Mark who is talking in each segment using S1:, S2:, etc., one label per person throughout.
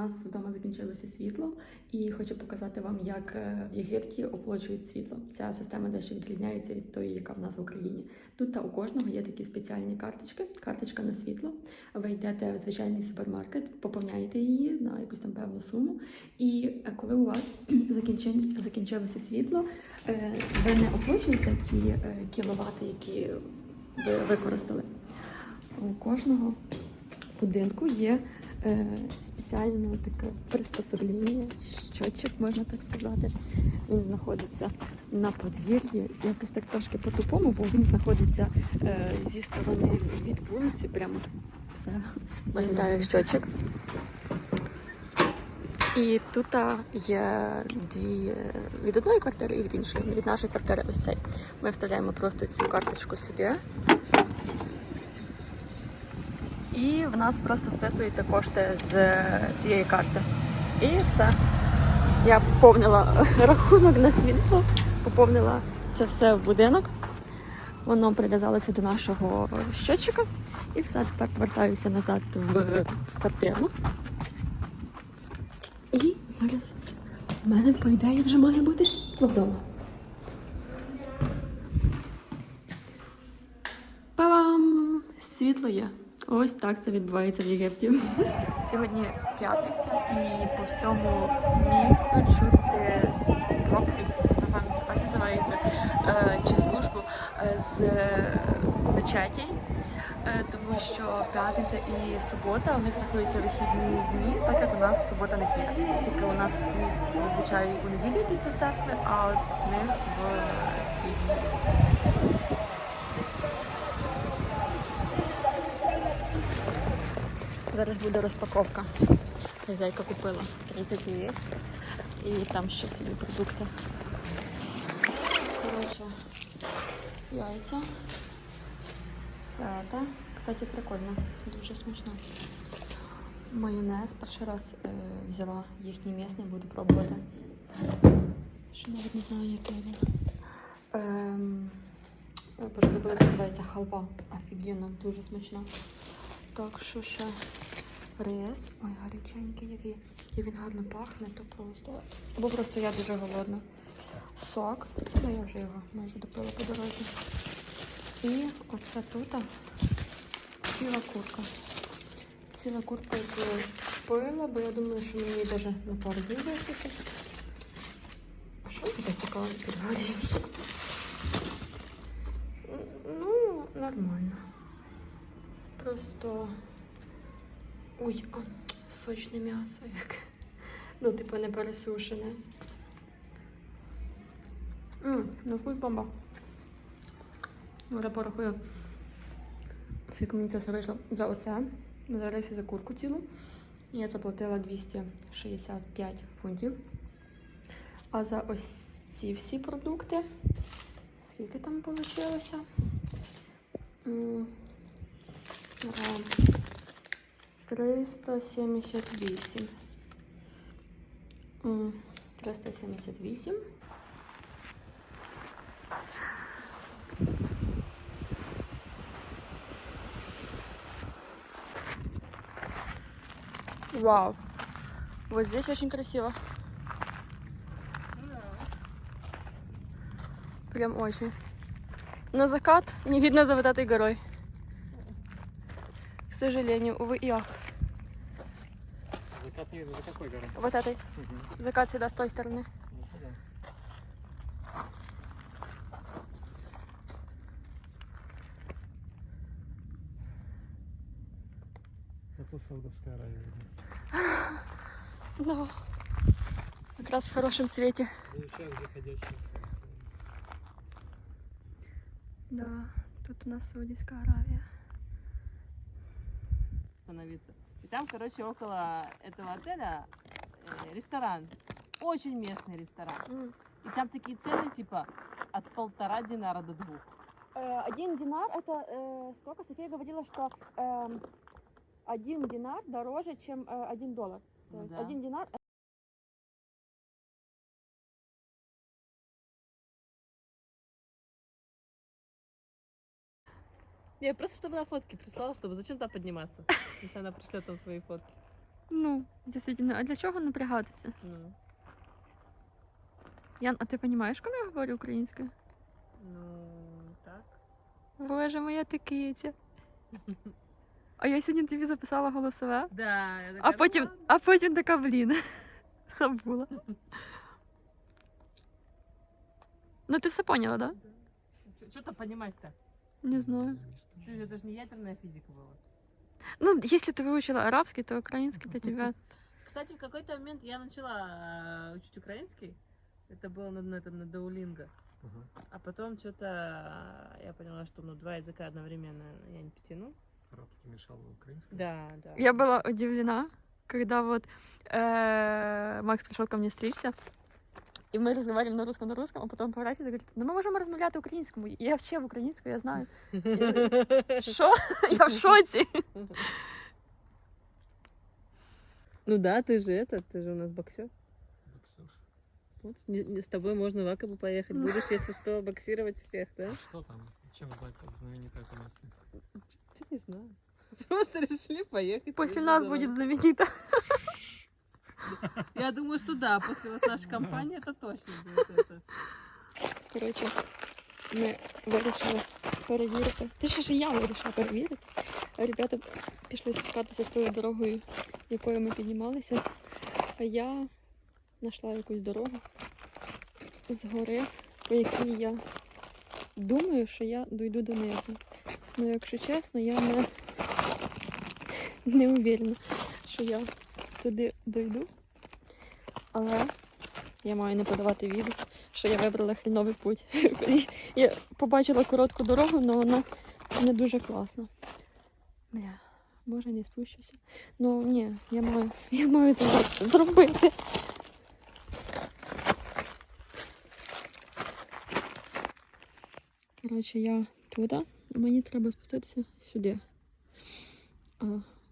S1: нас вдома закінчилося світло, і хочу показати вам, як е, в Єгипті оплачують світло. Ця система дещо відрізняється від тої, яка в нас в Україні. Тут та у кожного є такі спеціальні карточки, карточка на світло. Ви йдете в звичайний супермаркет, поповняєте її на якусь там певну суму. І е, коли у вас закінчилося світло, е, ви не оплачуєте ті кіловати, які ви використали. У кожного будинку є спеціальне таке приспособлення, щочок, можна так сказати. Він знаходиться на подвір'ї, якось так трошки по-тупому, бо він знаходиться е, зі сторони від вулиці, прямо виглядає щочок. І тут є дві е, від одної квартири і від іншої. Від нашої квартири ось цей. Ми вставляємо просто цю карточку сюди. І в нас просто списуються кошти з цієї карти. І все. Я поповнила рахунок на світло, поповнила це все в будинок. Воно прив'язалося до нашого щотчика. І все, тепер повертаюся назад в квартиру. І зараз в мене, по ідеї, вже має бути світло вдома. Па-бам! Світло є. Ось так це відбувається в Єгипті. Сьогодні п'ятниця і по всьому місту чути проповідь, напевно, це так називається, е, чи службу е, з мечетій. Е, Тому що п'ятниця і субота у них рахуються вихідні дні, так як у нас субота неділя. Тільки у нас всі зазвичай у неділю йдуть до церкви, а от в них в ці дні. Зараз буде розпаковка. Хазяйка купила 30 яєць і там ще собі продукти. Коротше, яйця. Фета. Кстати, прикольно, дуже смачно. Майонез. Перший раз е, взяла їхній місний, буду пробувати. Ще навіть не знаю, який він. Ем, боже, забула, називається халва. Офігенно, дуже смачно. Так, що ще? Рис. Ой, гаряченький який. І він гарно пахне, то просто. Або просто я дуже голодна. Сок. Ну, я вже його майже допила по дорозі. І оце тут ціла курка. Ціла курка, яку пила, бо я думаю, що мені навіть на пару днів вистачить. А що якась така підгорівша? Ну, нормально. Просто. Ой, а, сочне м'ясо як. Ну, типу, не пересушене. Ммм, ну вкус бомба. Я порахую. Скільки мені це все вийшло за оце. Зараз і за курку цілу. Я заплатила 265 фунтів. А за ось ці всі продукти. Скільки там вийшло? М, а, 378. М, 378. Вау. Вот здесь очень красиво. Прям очень. Но закат не видно за вот этой горой. К сожалению, увы и ах.
S2: Не видно, за какой горы?
S1: Вот этой. Закат всегда с той стороны.
S2: Ну. Зато Саудовская Аравия видно.
S1: Да. Как раз в хорошем свете.
S2: Солнце.
S1: Да, тут у нас Саудовская Аравия.
S3: остановиться. И там, короче, около этого отеля э, ресторан. Очень местный ресторан. И там такие цены, типа, от полтора динара до двух.
S1: Э, Один динар, это э, сколько? София говорила, что эм, один динар дороже, чем э, один доллар. То
S3: Ну
S1: есть
S3: да.
S1: один динар
S3: Не, просто чтобы на фотки прислала, чтобы зачем то подниматься, если она пришлет там свои фотки.
S1: Ну, дійсно, а для чого напрягатися?
S3: Ну,
S1: Ян, а ти розумієш, коли я говорю українською?
S3: ну, так.
S1: Боже, моя ти киця. А я сьогодні тобі записала голосове,
S3: Да, я
S1: а
S3: такая, ну ладно.
S1: а потім така, блін, забула. Ну ти все поняла, да?
S3: Что там понимать-то?
S1: Не знаю.
S3: Ты же- Это же не ядерная физика была.
S1: Ну, если ты выучила арабский, то украинский для тебя.
S3: Кстати, в какой-то момент я начала э, учить украинский. Это было на, на, этом, на Duolingo.
S2: Ага.
S3: А потом что-то я поняла, что ну два языка одновременно я не потяну.
S2: Арабский мешал украинскому.
S3: Да, да.
S1: Я была удивлена, когда вот э, Макс пришел ко мне стричься, и мы разговариваем на русском, на русском, а потом поворачивается и говорит, ну ми можемо розмовляти українському. І Я вчив українську, я знаю. Що? Я в шоці.
S3: Ну да, ты же это, ты же у нас боксер.
S2: Боксер.
S3: Вот с, не- не- с тобой можно в Акабу поехать. Будешь, если что, боксировать всех, да?
S2: Что там? Чем знать знаменитое это место?
S3: Ты не знаю. Просто решили поехать.
S1: Після нас буде знаменито.
S3: Я думаю, что да, после вот нашей компании это точно будет это.
S1: Коротше, ми вирішили перевірити. Ти ще ж я вирішила перевірити. Ребята пішли спускатися тою дорогою, якою ми піднімалися. А я знайшла якусь дорогу з гори, по якій я думаю, що я дойду донизу. Ну, якщо чесно, я не, не уверена, що я туди дойду. Але я маю не подавати відео що я вибрала хріновий путь. Я побачила коротку дорогу, але вона не дуже класна. Бля, може не спущуся. Ну ні, я маю, я маю це зробити. Коротше, я туди, мені треба спуститися сюди. А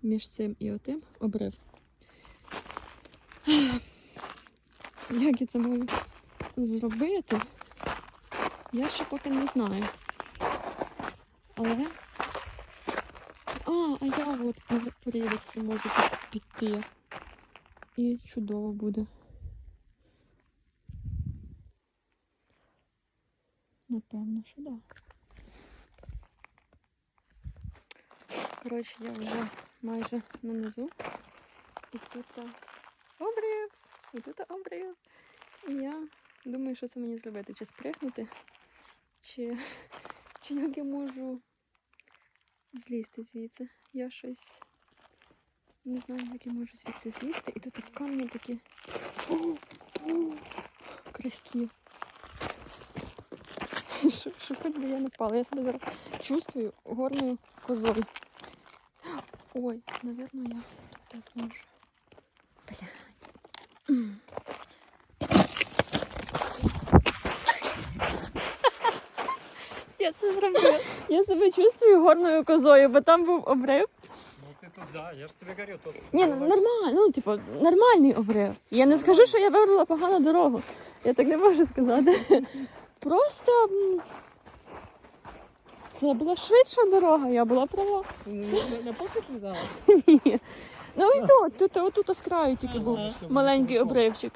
S1: між цим і отим обрив. Як я це можу зробити, я ще поки не знаю. Але. А, а я от по- по можу піти. І чудово буде. Напевно, що так. Да. Коротше, я вже майже нанизу. І тут а, обрив. І тут обрив. І я думаю, що це мені зробити. Чи спригнути, чи, чи як я можу злізти звідси. Я щось не знаю, як я можу звідси злізти. І тут так камні такі крихкі. Що, що хоч би я не впала. Я себе зараз чувствую горною козою. Ой, напевно, я тут не зможу. Це зробила. Я себе чувствую горною козою, бо там був обрив.
S2: Ну ты тут, да, я же тебе говорю, тут.
S1: Ні, ну нормально, ну типу, нормальний обрив. Я не скажу, що я вибрала погану дорогу. Я так не можу сказати. Просто м, це була швидша дорога, я була права.
S3: На, на попу слезала?
S1: Ні. Ну ось тут, тут, отут з краю тільки був
S3: Ага.
S1: маленький обривчик.